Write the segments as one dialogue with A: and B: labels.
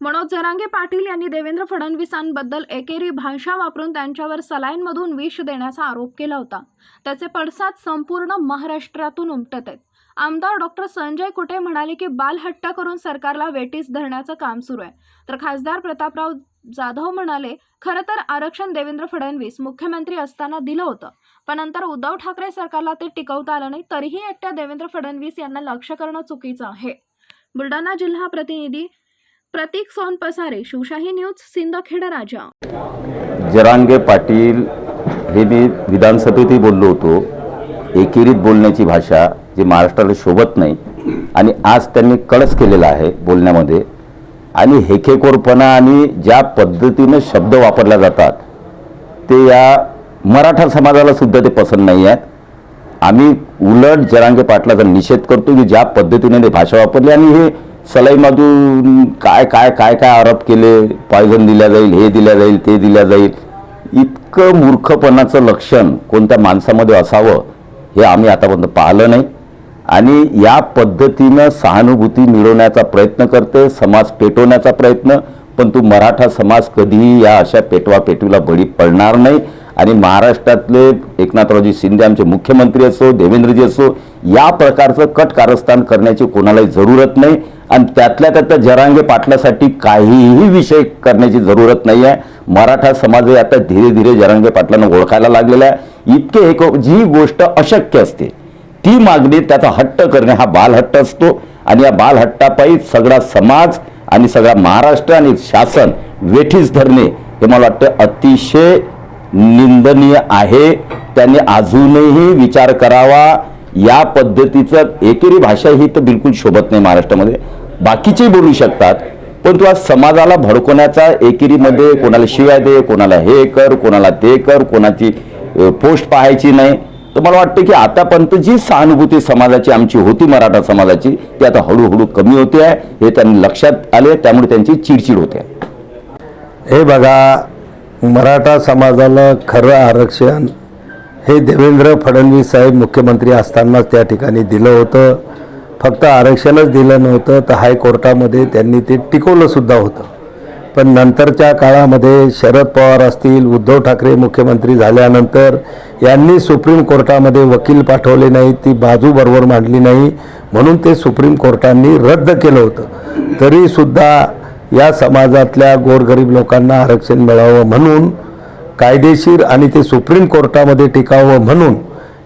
A: मनोज जरांगे पाटील यांनी देवेंद्र फडणवीसांबद्दल एकेरी भाषा वापरून त्यांच्यावर सलाईनमधून विष देण्याचा आरोप केला होता. त्याचे पडसाद संपूर्ण महाराष्ट्रातून उमटत आहेत. आमदार डॉक्टर संजय कुटे म्हणाले की बालहट्ट करून सरकारला वेटीस धरण्याचं काम सुरू आहे. तर खासदार प्रतापराव जाधव म्हणाले खरं तर आरक्षण देवेंद्र फडणवीस मुख्यमंत्री असताना दिलं होतं. पण नंतर उद्धव ठाकरे सरकारला ते टिकवता आलं नाही तरीही एकट्या देवेंद्र फडणवीस यांना लक्ष करणं चुकीचं आहे. बुलढाणा जिल्हा प्रतिनिधी प्रतीक सोनपसारे शिवशाही न्यूज सिंदखेड राजा.
B: जरांगे पाटील हे मी विधानसभेतही बोललो होतो. एकेरीत बोलण्याची भाषा जी महाराष्ट्राला शोभत नाही आणि आज त्यांनी कळस केलेला आहे बोलण्यामध्ये. आणि हेकेकोरपणा आणि ज्या पद्धतीनं शब्द वापरल्या जातात ते या मराठा समाजाला सुद्धा ते पसंत नाही आहेत. आम्ही उलट जरांगे पाटलाचा निषेध करतो की ज्या पद्धतीने ते भाषा वापरली आणि हे सलाईमधून काय काय काय काय आरोप केले? पॉयझन दिल्या जाईल हे दिल्या जाईल ते दिल्या जाईल. इतकं मूर्खपणाचं लक्षण कोणत्या माणसामध्ये असावं हे आम्ही आतापर्यंत पाहिलं नाही. आणि या पद्धतीनं सहानुभूती मिळवण्याचा प्रयत्न करते समाज पेटवण्याचा प्रयत्न पण तू मराठा समाज कधीही या अशा पेटवा पेटवीला बळी पडणार नाही. आणि महाराष्ट्रातले एकनाथरावजी शिंदे आमचे मुख्यमंत्री असो देवेंद्रजी असो या प्रकारचं कट कारस्थान करण्याची कोणालाही जरूरत नाही. आणि त्यातल्या त्यात जरांगे पाटलासाठी काहीही विषय करण्याची जरूरत नाही आहे. मराठा समाजही आता धीरे धीरे जरांगे पाटलांना ओळखायला लागलेला आहे. इतके एक जी गोष्ट अशक्य असते ती मागणी त्याचा हट्ट करणे हा बालहट्ट असतो. आणि या बालहट्टापायी सगळा समाज आणि सगळा महाराष्ट्र आणि शासन वेठीस धरणे हे मला वाटतं अतिशय निंदनीय आहे. त्यांनी अजूनही विचार करावा. या पद्धतीचं एकेरी भाषा ही तर बिलकुल शोभत नाही महाराष्ट्रामध्ये. बाकीचे बोलू शकतात पण तू आज समाजाला भडकवण्याचा एकेरीमध्ये कोणाला शिवाय दे कोणाला हे कर कोणाला ते कर कोणाची पोस्ट पाहायची नाही. तर मला वाटतं की आतापर्यंत जी सहानुभूती समाजाची आमची होती मराठा समाजाची ती आता हळूहळू कमी होते आहे. हे त्यांनी लक्षात आले त्यामुळे त्यांची चिडचिड होते
C: हे बघा मराठा समाजाला खरं आरक्षण हे देवेंद्र फडणवीस साहेब मुख्यमंत्री असतानाच त्या ठिकाणी दिलं होतं. फक्त आरक्षणच दिलं नव्हतं तर हायकोर्टामध्ये त्यांनी ते टिकवलंसुद्धा होतं. पण नंतरच्या काळामध्ये शरद पवार असतील उद्धव ठाकरे मुख्यमंत्री झाल्यानंतर यांनी सुप्रीम कोर्टामध्ये वकील पाठवले नाही ती बाजू बरोबर मांडली नाही म्हणून ते सुप्रीम कोर्टांनी रद्द केलं होतं. तरीसुद्धा या समाजातल्या गोरगरीब लोकांना आरक्षण मिळावं म्हणून कायदेशीर आणि ते सुप्रीम कोर्टामध्ये टिकावं म्हणून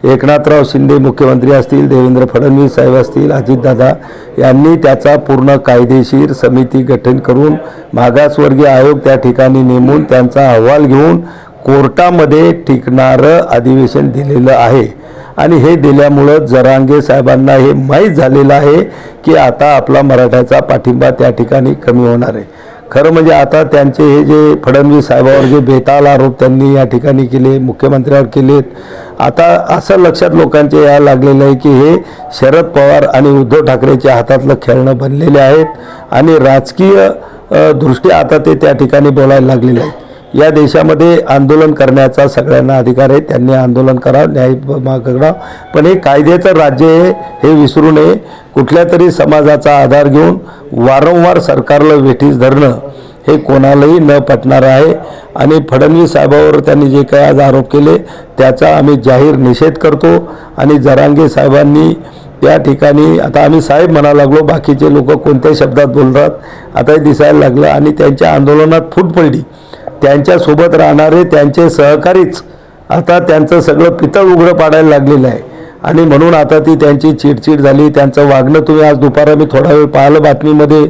C: एकनाथराव शिंदे मुख्यमंत्री असतील देवेंद्र फडणवीस साहेब असतील अजितदादा यांनी त्याचा पूर्ण कायदेशीर समिती गठन करून मागासवर्गीय आयोग त्या ठिकाणी नेमून त्यांचा अहवाल घेऊन कोर्टामध्ये टिकणारं अधिवेशन दिलेलं आहे. आणि हे दिल्यामुळं जरांगे साहेबांना हे माहीत झालेलं आहे की आता आपला मराठ्याचा पाठिंबा त्या ठिकाणी कमी होणार आहे. खरं म्हणजे आता त्यांचे हे जे फडणवीस साहेबावर जे बेताल आरोप त्यांनी या ठिकाणी केले मुख्यमंत्र्यावर केलेत आता असं लक्षात लोकांचे या लागलेलं आहे की हे शरद पवार आणि उद्धव ठाकरेच्या हातातलं खेळणं बनलेले आहेत आणि राजकीय दृष्ट्या आता ते त्या ठिकाणी बोलायला लागलेले आहेत. या देशामध्ये आंदोलन करण्याचा सगळ्यांना अधिकार आहे. त्यांनी आंदोलन करावं न्याय मागणावं पण हे कायद्याचं राज्य आहे हे विसरू नये. कुठल्या तरी समाजाचा आधार घेऊन वारंवार सरकारला वेठीस धरणं हे कोणालाही न पटणार आहे. आणि फडणवीस साहेबावर त्यांनी जे काही आज आरोप केले त्याचा आम्ही जाहीर निषेध करतो. आणि जरांगे साहेबांनी त्या ठिकाणी आता आम्ही साहेब म्हणा लागलो बाकीचे लोक कोणत्याही शब्दात बोलतात. आता हे दिसायला लागलं आणि त्यांच्या आंदोलनात फूट पडली. त्यांच्यासोबत राहणारे त्यांचे सहकारीच आता त्यांचं सगळं पितळ उघडं पाडायला लागलेलं आहे. आणि म्हणून आता ती त्यांची चिडचिड झाली. त्यांचं वागणं तुम्ही आज दुपारा मी थोडा वेळ पाहिलं बातमीमध्ये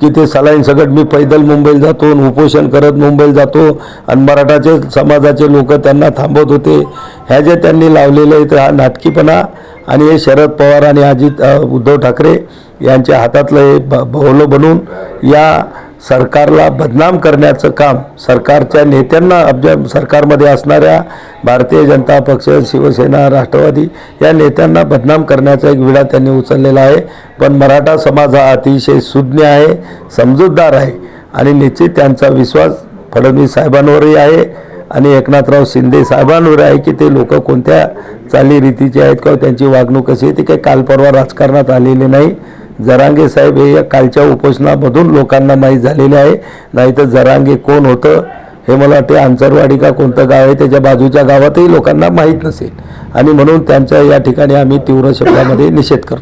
C: की ते सलाईन सगट मी पैदल मुंबईला जातो उपोषण करत मुंबईला जातो. आणि मराठाचे समाजाचे लोक त्यांना थांबवत होते. ह्या जे त्यांनी लावलेलं आहे तर हा नाटकीपणा आणि हे शरद पवार आणि अजित उद्धव ठाकरे यांच्या हातातलं हे ब भवलं बनून या सरकारला बदनाम करण्याचं काम सरकारच्या नेत्यांना अब्ज सरकारमध्ये असणाऱ्या भारतीय जनता पक्ष शिवसेना राष्ट्रवादी या नेत्यांना बदनाम करण्याचा एक विडा त्यांनी उचललेला आहे. पण मराठा समाज हा अतिशय सुज्ञ आहे समजूतदार आहे आणि निश्चित त्यांचा विश्वास फडणवीस साहेबांवरही आहे आणि एकनाथराव शिंदे साहेबांवर आहे की ते लोक कोणत्या चालीरीतीचे आहेत किंवा त्यांची वागणूक कशी आहे ती काही काल परवा राजकारणात आलेली नाही. जरांगे साहेब हे या कालच्या उपोषणामधून लोकांना माहीत झालेले आहे. नाही तर जरांगे कोण होतं हे मला वाटते आंचरवाडी का कोणतं गाव आहे त्याच्या बाजूच्या गावातही लोकांना माहीत नसेल. आणि म्हणून त्यांचा या ठिकाणी आम्ही तीव्र शब्दामध्ये निषेध करतो.